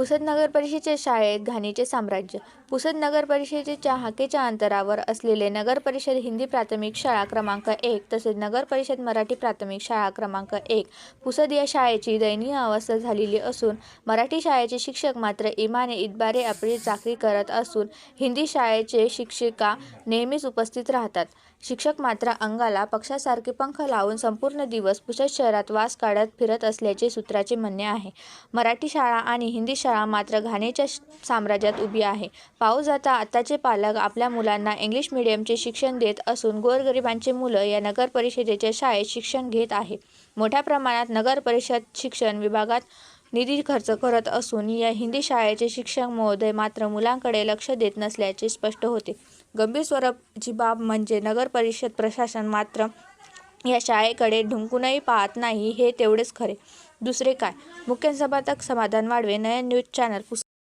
पुसद नगर परिषदेच्या शाळेत घाणीचे साम्राज्य पुसद नगर परिषदेच्या हाकेच्या अंतरावर असलेले नगर परिषद हिंदी प्राथमिक शाळा क्रमांक एक तसेच नगर परिषद मराठी प्राथमिक शाळा क्रमांक एक पुसद या शाळेची दयनीय अवस्था झालेली असून मराठी शाळेचे शिक्षक मात्र इमाने इतबारे आपली चाकरी करत असून हिंदी शाळेचे शिक्षिका नेहमीच उपस्थित राहतात. शिक्षक मात्र अंगाला पक्षासारखे पंख लावून संपूर्ण दिवस पुसद शहरात वास काढत फिरत असल्याचे सूत्राचे म्हणणे आहे. मराठी शाळा आणि हिंदी शाळा मात्र घाणेच्या साम्राज्यात उभी आहे. पाऊस जाता आताचे पालक आपल्या मुलांना इंग्लिश मिडियमचे शिक्षण देत असून गोरगरिबांचे मुलं या नगर परिषदेच्या शाळेत शिक्षण घेत आहे. मोठ्या प्रमाणात नगर परिषद शिक्षण विभागात निधी खर्च करत असून या हिंदी शाळेचे शिक्षक महोदय मात्र मुलांकडे लक्ष देत नसल्याचे स्पष्ट होते. गंभीर स्वरूपाची बाब म्हणजे नगर परिषद प्रशासन मात्र या शाळेकडे ढुंकूनही पाहत नाही हे तेवढेच खरे. दुसरे काय? मुख्य संपादक समाधान वाढवे नयन न्यूज चॅनल पुस